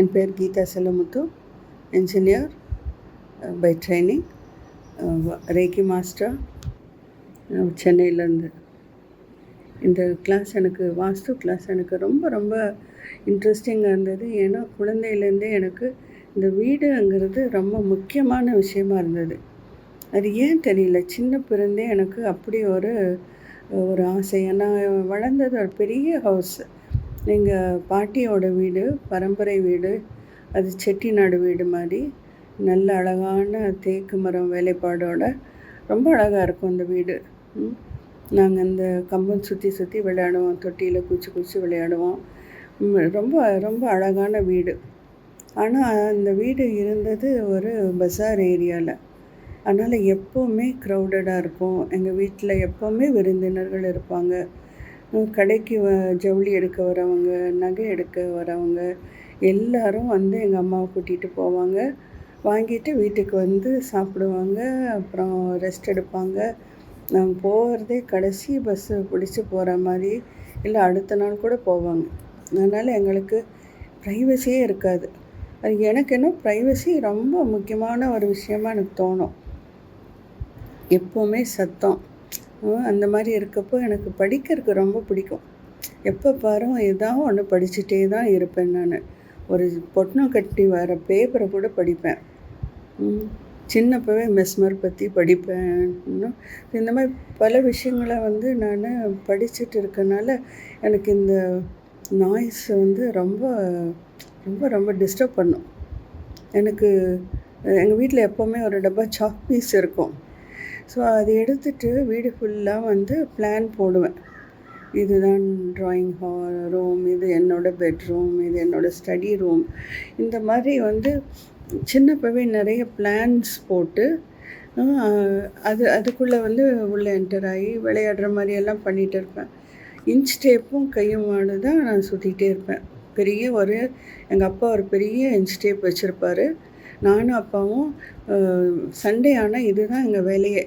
என் பேர் Geetha Chellamuthu engineer by training reiki master சென்னையிலேருந்து. இந்த கிளாஸ் எனக்கு வாஸ்து கிளாஸ் எனக்கு ரொம்ப ரொம்ப இன்ட்ரெஸ்டிங்காக இருந்தது. ஏன்னா குழந்தையிலேருந்தே எனக்கு இந்த வீடுங்கிறது ரொம்ப முக்கியமான விஷயமா இருந்தது. அது ஏன் தெரியல? சின்ன பிறந்தே எனக்கு அப்படி ஒரு ஒரு ஆசை. நான் வளர்ந்தது ஒரு பெரிய ஹவுஸ் எங்கள் பாட்டியோட வீடு பரம்பரை வீடு அது செட்டிநாடு வீடு மாதிரி. நல்ல அழகான தேக்கு மரம் வேலைப்பாடோட ரொம்ப அழகாக இருக்கும் அந்த வீடு. நாங்கள் அந்த கம்பம் சுற்றி சுற்றி விளையாடுவோம். தொட்டியில் குச்சி குச்சி விளையாடுவோம். ரொம்ப ரொம்ப அழகான வீடு. ஆனால் அந்த வீடு இருந்தது ஒரு பஸார் ஏரியாவில் அதனால் எப்போவுமே க்ரௌடடாக இருக்கும். எங்கள் வீட்டில் எப்போவுமே விருந்தினர்கள் இருப்பாங்க. கடைக்கு வ ஜவுளி எடுக்க வரவங்க நகை எடுக்க வரவங்க எல்லாரும் வந்து எங்கள் அம்மாவை கூட்டிகிட்டு போவாங்க. வாங்கிட்டு வீட்டுக்கு வந்து சாப்பிடுவாங்க. அப்புறம் ரெஸ்ட் எடுப்பாங்க. நாங்கள் போகிறதே கடைசி பஸ்ஸு பிடிச்சி போகிற மாதிரி இல்லை அடுத்த நாள் கூட போவாங்க. அதனால் எங்களுக்கு ப்ரைவசியே இருக்காது. அது எனக்கு என்ன ப்ரைவசி ரொம்ப முக்கியமான ஒரு விஷயமா எனக்கு தோணும். எப்போவுமே சத்தம். அந்த மாதிரி இருக்கப்போ எனக்கு படிக்கிறதுக்கு ரொம்ப பிடிக்கும். எப்போ பாரு ஏதாவது ஒன்று படிச்சுட்டே தான் இருப்பேன் நான். ஒரு பொட்டணம் கட்டி வர பேப்பரை கூட படிப்பேன். சின்னப்பவே மெஸ்மர் பற்றி படிப்பேன் இந்த மாதிரி பல விஷயங்களை வந்து நான் படிச்சுட்டு இருக்கனால எனக்கு இந்த நாய்ஸ் வந்து ரொம்ப ரொம்ப ரொம்ப டிஸ்டர்ப் பண்ணும். எனக்கு எங்கள் வீட்டில் எப்போவுமே ஒரு டப்பா சாக் பீஸ் இருக்கும். ஸோ அதை எடுத்துட்டு வீடு ஃபுல்லாக வந்து பிளான் போடுவேன். இதுதான் ட்ராயிங் ஹால் ரூம் இது என்னோடய பெட்ரூம் இது என்னோடய ஸ்டடி ரூம் இந்த மாதிரி வந்து சின்னப்பவே நிறைய பிளான்ஸ் போட்டு அது அதுக்குள்ளே வந்து உள்ளே என்டர் ஆகி விளையாடுற மாதிரி எல்லாம் பண்ணிகிட்டு இருப்பேன். இன்ச் டேப்பும் கையுமானு தான் நான் சுற்றிகிட்டே இருப்பேன். பெரிய ஒரு எங்கள் அப்பா ஒரு பெரிய இன்ச் டேப் வச்சுருப்பாரு. நானும் அப்பாவும் சண்டே ஆனால் இதுதான் எங்கள் வேலையே.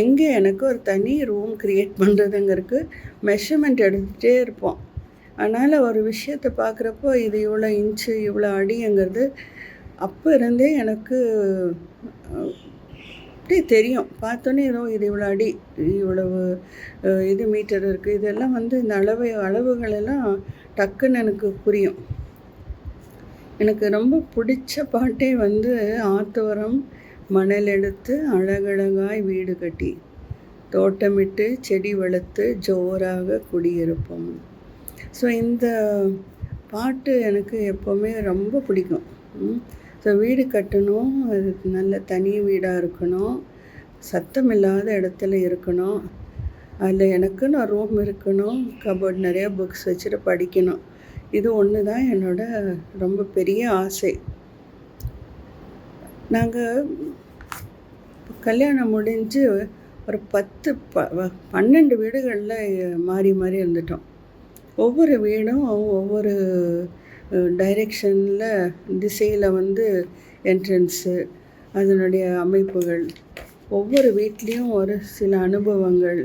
எங்கே எனக்கு ஒரு தனி ரூம் க்ரியேட் பண்ணுறதுங்கிறதுக்கு மெஷர்மெண்ட் எடுத்துகிட்டே இருப்போம். அதனால் ஒரு விஷயத்தை பார்க்குறப்போ இது இவ்வளோ இன்ச்சு இவ்வளோ அடிங்கிறது அப்போ இருந்தே எனக்கு அப்படியே தெரியும். பார்த்தோன்னே ஏதோ இது இவ்வளோ அடி இவ்வளவு இது மீட்டர் இருக்குது இதெல்லாம் வந்து இந்த அளவு அளவுகளெல்லாம் டக்குன்னு எனக்கு புரியும். எனக்கு ரொம்ப பிடிச்ச பாட்டே வந்து ஆத்தோரம் மணல் எடுத்து அழகழகாய் வீடு கட்டி தோட்டமிட்டு செடி வளர்த்து ஜோராக குடியிருப்போம். ஸோ இந்த பாட்டு எனக்கு எப்போவுமே ரொம்ப பிடிக்கும். ஸோ வீடு கட்டணும் அது நல்ல தனி வீடாக இருக்கணும் சத்தம் இல்லாத இடத்துல இருக்கணும் அதில் எனக்குன்னு ஒரு ரூம் இருக்கணும் கபோர்ட் நிறையா புக்ஸ் வச்சுட்டு படிக்கணும். இது ஒன்று தான் என்னோட ரொம்ப பெரிய ஆசை. நாங்கள் கல்யாணம் முடிஞ்சு ஒரு பத்து ப பன்னெண்டு வீடுகளில் மாறி மாறி இருந்துட்டோம். ஒவ்வொரு வீடும் ஒவ்வொரு டைரெக்ஷனில் திசையில் வந்து என்ட்ரன்ஸு அதனுடைய அமைப்புகள் ஒவ்வொரு வீட்லேயும் ஒரு சில அனுபவங்கள்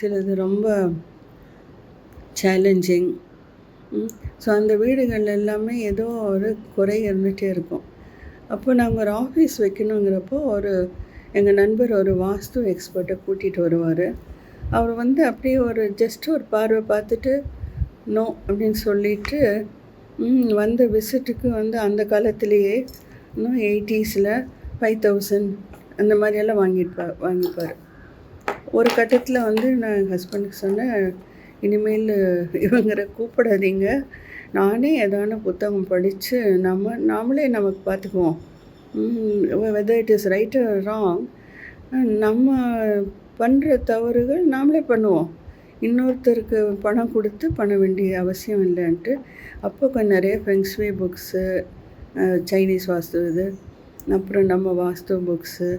சிலது ரொம்ப சேலஞ்சிங் ஸோ அந்த வீடுகள் எல்லாமே ஏதோ ஒரு குறை இருந்துகிட்டே இருக்கும். அப்போ நாங்கள் ஒரு ஆஃபீஸ் வைக்கணுங்கிறப்போ ஒரு எங்கள் நண்பர் ஒரு வாஸ்து எக்ஸ்பர்ட்டை கூட்டிகிட்டு வருவார். அவர் வந்து அப்படியே ஒரு ஜஸ்ட் ஒரு பார்வை பார்த்துட்டு நோ அப்படின்னு சொல்லிட்டு வந்த விசிட்டுக்கு வந்து அந்த காலத்திலேயே இன்னும் எயிட்டிஸில் ஃபைவ் தௌசண்ட் அந்த மாதிரியெல்லாம் வாங்கிட்டு வாங்கிப்பார் ஒரு கட்டத்தில் வந்து நான் ஹஸ்பண்டுக்கு சொன்னேன் இனிமேல் இவங்களை கூப்பிடாதீங்க. நானே ஏதான புத்தகம் படித்து நம்ம நாமளே நமக்கு பார்த்துக்குவோம். Whether it is right wrong நம்ம பண்ணுற தவறுகள் நாமளே பண்ணுவோம். இன்னொருத்தருக்கு பணம் கொடுத்து பண்ண வேண்டிய அவசியம் இல்லைன்ட்டு அப்போ கொஞ்சம் நிறைய ஃபெங்ஸ்வே புக்ஸு சைனீஸ் வாஸ்து இது அப்புறம் நம்ம வாஸ்து புக்ஸு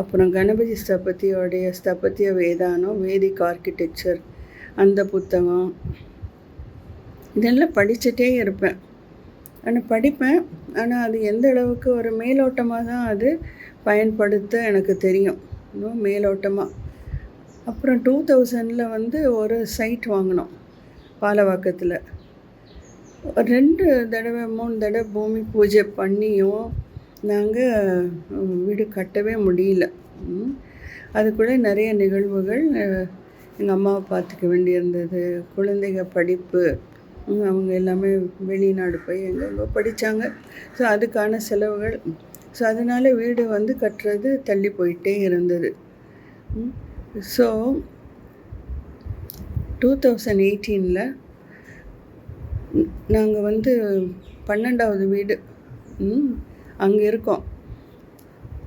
அப்புறம் கணபதி ஸ்தபதியோடைய ஸ்தபத்திய வேதானம் வேதிக் ஆர்கிடெக்சர் அந்த புத்தகம். இதெல்லாம் படிச்சுட்டே இருப்பேன். ஆனால் படிப்பேன். ஆனால் அது எந்த அளவுக்கு ஒரு மேலோட்டமாக தான் அது பயன்படுத்த எனக்கு தெரியும். இன்னும் மேலோட்டமாக அப்புறம் டூ தௌசண்டில் வந்து ஒரு சைட் வாங்கினோம் பாலவாக்கத்தில். ரெண்டு தடவை மூணு தடவை பூமி பூஜை பண்ணியும், நாங்கள் வீடு கட்டவே முடியல. அதுக்குள்ளே நிறைய நிகழ்வுகள் எங்கள் அம்மாவை பார்த்துக்க வேண்டியிருந்தது. குழந்தைங்க படிப்பு, அவங்க எல்லாமே வெளிநாடு போய் எங்கெங்கோ படிச்சாங்க. ஸோ, அதுக்கான செலவுகள். ஸோ, அதனால் வீடு வந்து கட்டுறது தள்ளி போயிட்டே இருந்தது. ஸோ டூ தௌசண்ட் எயிட்டீனில் நாங்கள் வந்து 12வது வீடு. அங்கே இருக்கோம்.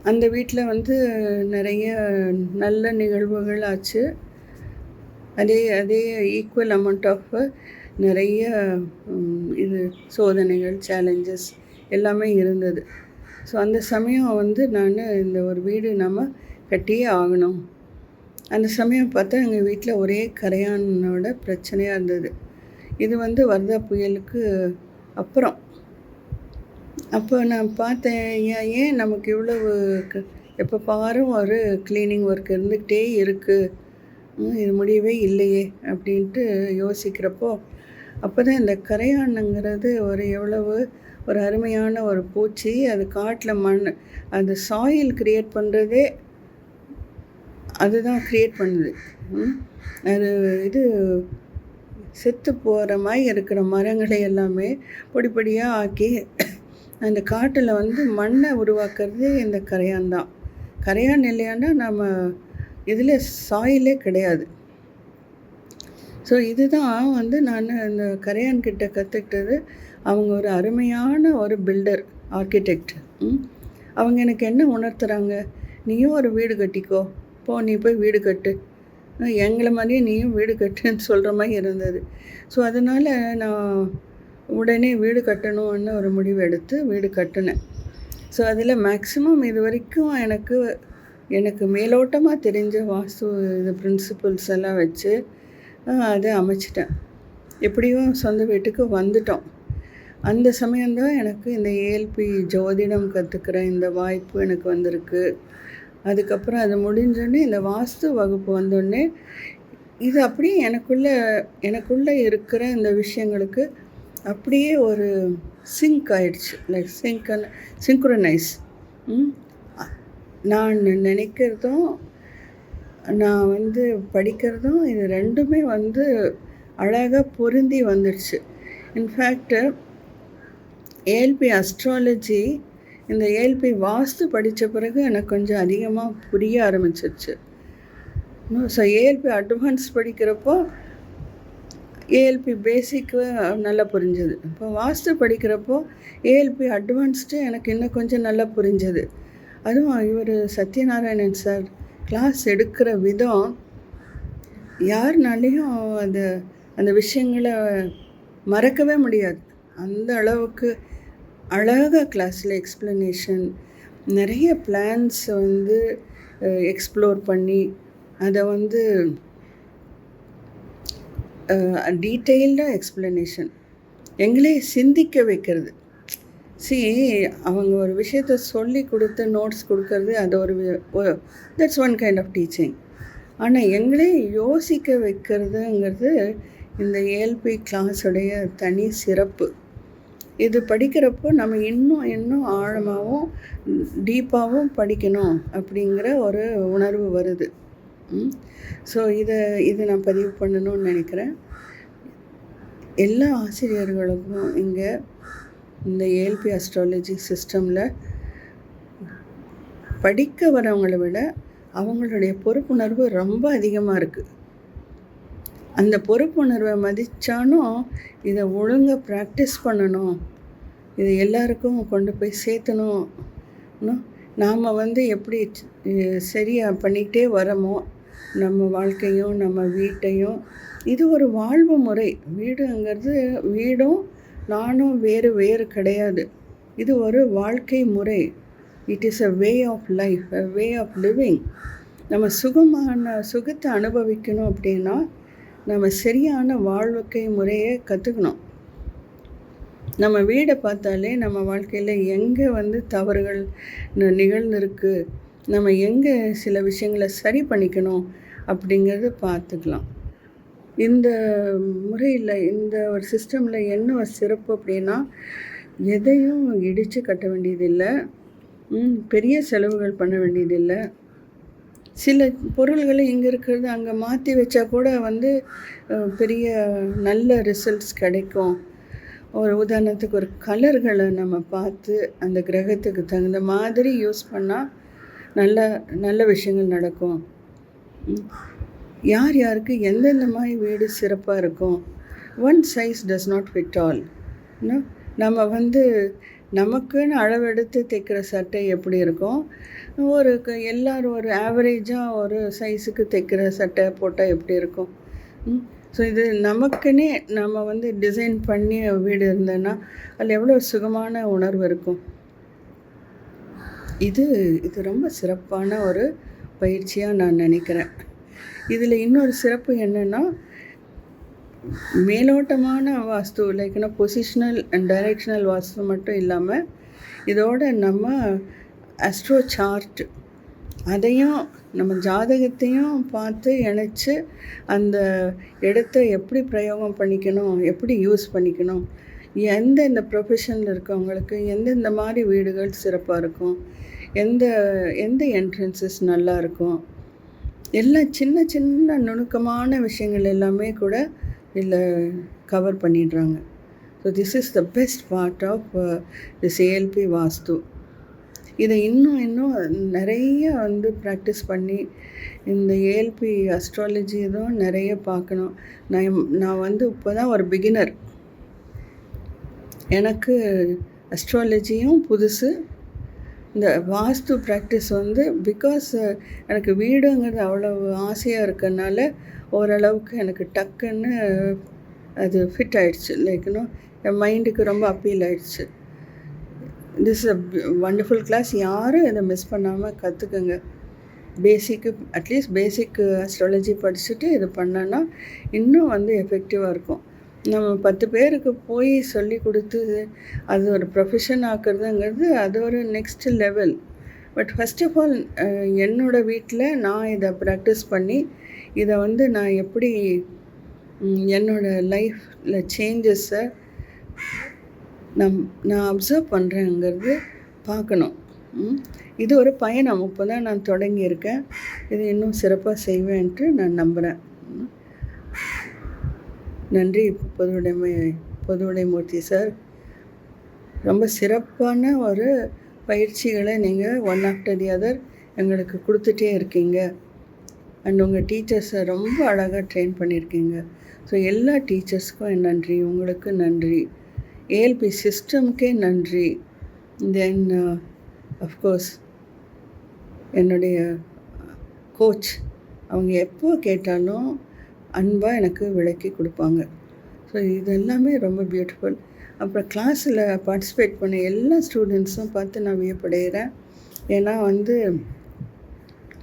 அந்த வீட்டில் வந்து நிறைய நல்ல நிகழ்வுகள் ஆச்சு. அதே அதே ஈக்குவல் அமௌண்ட் ஆஃப் நிறைய இது சோதனைகள், சேலஞ்சஸ் எல்லாமே இருந்தது. ஸோ, அந்த சமயம் வந்து நான் இந்த ஒரு வீடு நம்ம கட்டியே ஆகணும். அந்த சமயம் பார்த்தா எங்கள் வீட்டில் ஒரே கரையானோட பிரச்சனையாக இருந்தது. இது வந்து வர்தா புயலுக்கு அப்புறம். அப்போ நான் பார்த்தேன், ஏன் ஏன் நமக்கு இவ்வளவு க பாரும் ஒரு க்ளீனிங் ஒர்க் இருந்துகிட்டே இருக்குது இது முடியவே இல்லையே! அப்படின்ட்டு யோசிக்கிறப்போ, அப்போ தான் இந்த கரையானுங்கிறது ஒரு எவ்வளவு ஒரு அருமையான ஒரு பூச்சி. அது காட்டில் மண் அந்த சாயில் கிரியேட் பண்ணுறதே அதுதான் கிரியேட் பண்ணுது. அது இது செத்து போகிற மாதிரி இருக்கிற மரங்களை எல்லாமே பொடிப்படியாக ஆக்கி, அந்த காட்டில் வந்து மண்ணை உருவாக்குறது இந்த கரையான் தான். கரையான் இல்லையான்னா நம்ம இதில் சாயிலே கிடையாது. ஸோ, இதுதான் வந்து நான் அந்த கரையான் கிட்ட அவங்க ஒரு அருமையான ஒரு பில்டர், ஆர்க்கிடெக்ட். ம். அவங்க எனக்கு என்ன உணர்த்துறாங்க, "நீயும் ஒரு வீடு கட்டிக்கோ. போ நீ போய் வீடு கட்டு. எங்களை மாதிரியே நீயும் வீடு கட்டுன்னு" சொல்கிற மாதிரி இருந்தது. ஸோ, அதனால் நான் உடனே வீடு கட்டணும்னு ஒரு முடிவு எடுத்து வீடு கட்டினேன் ஸோ, அதில மேக்ஸிமம் இதுவரைக்கும் எனக்கு எனக்கு மேலோட்டமாக தெரிஞ்ச வாஸ்து இது பிரின்சிபல்ஸ் எல்லாம் வச்சு அதை அமைச்சிட்டேன் எப்படியும் சொந்த வீட்டுக்கு வந்துட்டோம். அந்த சமயந்தான் எனக்கு இந்த ஏஎல்பி ஜோதிடம் கற்றுக்கிற இந்த வாய்ப்பு எனக்கு வந்திருக்கு. அதுக்கப்புறம் அது முடிஞ்சோடனே இந்த வாஸ்து வகுப்பு வந்தோடனே இது அப்படியே எனக்குள்ளே எனக்குள்ளே இருக்கிற இந்த விஷயங்களுக்கு அப்படியே ஒரு சிங்க் ஆயிடுச்சு. லைக் சிங்க் சிங்க்ரனைஸ் நான் நினைக்கிறதும், நான் வந்து படிக்கிறதும் இது ரெண்டுமே வந்து அழகாக பொருந்தி வந்துடுச்சு. இன்ஃபேக்ட் ஏஎல்பி அஸ்ட்ராலஜி இந்த ஏஎல்பி வாஸ்து படித்த பிறகு எனக்கு கொஞ்சம் அதிகமாக புரிய ஆரம்பிச்சிருச்சு ஸோ, ஏஎல்பி அட்வான்ஸ் படிக்கிறப்போ, ஏஎல்பி பேசிக்கு நல்லா புரிஞ்சது. இப்போ வாஸ்து படிக்கிறப்போ, ஏஎல்பி அட்வான்ஸ்டு எனக்கு இன்னும் கொஞ்சம் நல்லா புரிஞ்சது. அதுவும் இவர் சத்யநாராயணன் சார் கிளாஸ் எடுக்கிற விதம், யாருனாலையும் அது அந்த விஷயங்கள மறக்கவே முடியாது. அந்த அளவுக்கு அழகாக கிளாஸில் எக்ஸ்ப்ளனேஷன், நிறைய பிளான்ஸ் வந்து எக்ஸ்ப்ளோர் பண்ணி, அதை வந்து டீட்டெயில்டாக எக்ஸ்ப்ளனேஷன். எங்களே சிந்திக்க வைக்கிறது. சி அவங்க ஒரு விஷயத்த சொல்லிக் கொடுத்து நோட்ஸ் கொடுக்கறது அது ஒரு that's one kind of teaching. ஆனால் எங்களே யோசிக்க வைக்கிறதுங்கிறது இந்த ஏஎல்பி கிளாஸுடைய தனி சிறப்பு. இது படிக்கிறப்போ நம்ம இன்னும் இன்னும் ஆழமாகவும் டீப்பாகவும் படிக்கணும் அப்படிங்கிற ஒரு உணர்வு வருது. ஸோ, இதை இதை நான் பதிவு பண்ணணும்னு நினைக்கிறேன் எல்லா ஆசிரியர்களுக்கும் இங்கே இந்த ஏஎல்பி அஸ்ட்ராலஜி சிஸ்டமில் படிக்க வரவங்களை விட, அவங்களுடைய பொறுப்புணர்வு ரொம்ப அதிகமாக இருக்குது அந்த பொறுப்புணர்வை மதித்தாலும் இதை ஒழுங்காக ப்ராக்டிஸ் பண்ணணும். இதை எல்லாருக்கும் கொண்டு போய் சேர்த்தணும். நாம் வந்து எப்படி சரியாக பண்ணிக்கிட்டே வரமோ நம்ம வாழ்க்கையும், நம்ம வீட்டையும் இது ஒரு வாழ்வு முறை. வீடுங்கிறது வீடும், நானும் வேறு வேறு கிடையாது. இது ஒரு வாழ்க்கை முறை. It is a way of life, a way of living. நம்ம சுகமான சுகத்தை அனுபவிக்கணும் அப்படின்னா, நம்ம சரியான வாழ்க்கை முறையை கற்றுக்கணும் நம்ம வீடை பார்த்தாலே நம்ம வாழ்க்கையில் எங்கே வந்து தவறுகள் நிகழ்ந்துருக்கு நிகழ்ந்திருக்கு, நம்ம எங்கே சில விஷயங்கள சரி பண்ணிக்கணும் அப்படிங்கிறத பார்த்துக்கலாம். இந்த முறையில் இந்த ஒரு சிஸ்டமில் என்ன ஒரு சிறப்பு அப்படின்னா எதையும் இடித்து கட்ட வேண்டியதில்லை. பெரிய செலவுகள் பண்ண வேண்டியதில்லை. சில பொருள்களை இங்கே இருக்கிறது அங்கே மாற்றி வச்சா கூட வந்து பெரிய நல்ல ரிசல்ட்ஸ் கிடைக்கும். ஒரு உதாரணத்துக்கு ஒரு கலர்களை நம்ம பார்த்து அந்த கிரகத்துக்கு தகுந்த மாதிரி யூஸ் பண்ணால் நல்ல நல்ல விஷயங்கள் நடக்கும். யார் யாருக்கு எந்தெந்த மாதிரி வீடு சிறப்பாக இருக்கும்? One size does not fit all நம்ம வந்து நமக்குன்னு அளவெடுத்து தைக்கிற சட்டை எப்படி இருக்கும்? ஒரு எல்லோரும் ஒரு ஆவரேஜாக ஒரு சைஸுக்கு தைக்கிற சட்டை போட்டால் எப்படி இருக்கும்? ஸோ இது நமக்குன்னே நம்ம வந்து டிசைன் பண்ணி வீடு இருந்தோன்னா அதில் எவ்வளோ சுகமான உணர்வு இருக்கும்? இது இது ரொம்ப சிறப்பான ஒரு பயிற்சியாக நான் நினைக்கிறேன். இதில் இன்னொரு சிறப்பு என்னென்னா மேலோட்டமான வாஸ்து லைக்னா பொசிஷனல் அண்ட் டைரெக்ஷனல் வாஸ்து மட்டும் இல்லாமல் இதோட நம்ம அஸ்ட்ரோ சார்ட் அதையும் நம்ம ஜாதகத்தையும் பார்த்து இணைச்சி அந்த இடத்த எப்படி பிரயோகம் பண்ணிக்கணும் எப்படி யூஸ் பண்ணிக்கணும் எந்தெந்த ப்ரொஃபஷனில் இருக்கவங்களுக்கு எந்தெந்த மாதிரி வீடுகள் சிறப்பாக இருக்கும் எந்த எந்த என்ட்ரன்சஸ் நல்லா இருக்கும் எல்லா சின்ன சின்ன நுணுக்கமான விஷயங்கள் எல்லாமே கூட இதில் கவர் பண்ணிடுறாங்க. So this is the best part of this ALP vastu இதை இன்னும் இன்னும் நிறைய வந்து ப்ராக்டிஸ் பண்ணி இந்த ஏஎல்பி அஸ்ட்ராலஜி இதுவும் நிறைய பார்க்கணும். நான் நான் வந்து இப்போ தான் ஒரு பிகினர் எனக்கு அஸ்ட்ராலஜியும் புதுசு இந்த வாஸ்து ப்ராக்டிஸ் வந்து பிகாஸ் எனக்கு வீடுங்கிறது அவ்வளோ ஆசையாக இருக்கனால ஓரளவுக்கு எனக்கு டக்குன்னு அது ஃபிட் ஆயிடுச்சு. லைக் இன்னும் என் மைண்டுக்கு ரொம்ப அப்பீல் ஆயிடுச்சு. திஸ் அ வண்டர்ஃபுல் கிளாஸ் யாரும் இதை மிஸ் பண்ணாமல் கற்றுக்குங்க பேசிக்கு அட்லீஸ்ட் பேசிக் அஸ்ட்ராலஜி படிச்சுட்டு இது பண்ணோன்னா இன்னும் வந்து எஃபெக்டிவாக இருக்கும். நம்ம பத்து பேருக்கு போய் சொல்லி கொடுத்து அது ஒரு ப்ரொஃபஷன் ஆக்குறதுங்கிறது அது ஒரு next level but first of all என்னோடய வீட்டில் நான் இதை ப்ராக்டிஸ் பண்ணி இதை வந்து நான் எப்படி என்னோட லைஃப்பில் சேஞ்சஸை நம் நான் அப்சர்வ் பண்ணுறேங்கிறது பார்க்கணும். இது ஒரு பயணம். இப்போ தான் நான் தொடங்கியிருக்கேன். இது இன்னும் சிறப்பாக செய்வேன்ட்டு நான் நம்புகிறேன் நன்றி பொதுவுடைமை பொதுவுடைமூர்த்தி சார். ரொம்ப சிறப்பான ஒரு பயிற்சிகளை நீங்கள் ஒன் ஆஃப்டர் தி அதர் எங்களுக்கு கொடுத்துட்டே இருக்கீங்க. அண்ட் உங்கள் டீச்சர்ஸை ரொம்ப அழகாக ட்ரெயின் பண்ணியிருக்கீங்க. ஸோ எல்லா டீச்சர்ஸ்க்கும் நன்றி உங்களுக்கு நன்றி. ஏஎல்பி சிஸ்டம்க்கே நன்றி. தென் அஃப்கோர்ஸ் uh, என்னுடைய கோச் அவங்க எப்போ கேட்டாலும் அன்பாக எனக்கு விளக்கி கொடுப்பாங்க. ஸோ இது எல்லாமே ரொம்ப பியூட்டிஃபுல் அப்புறம் கிளாஸில் பார்ட்டிசிபேட் பண்ண எல்லா ஸ்டூடெண்ட்ஸும் பார்த்து நான் வியப்படைகிறேன். ஏன்னா வந்து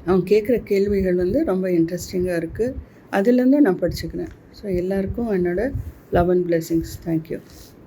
அவங்க கேட்குற கேள்விகள் வந்து ரொம்ப இன்ட்ரெஸ்டிங்காக இருக்குது அதுலேருந்தும் நான் படிச்சுக்கிறேன். ஸோ எல்லாருக்கும் என்னோட லவ் அண்ட் பிளெஸிங்ஸ் தேங்க்யூ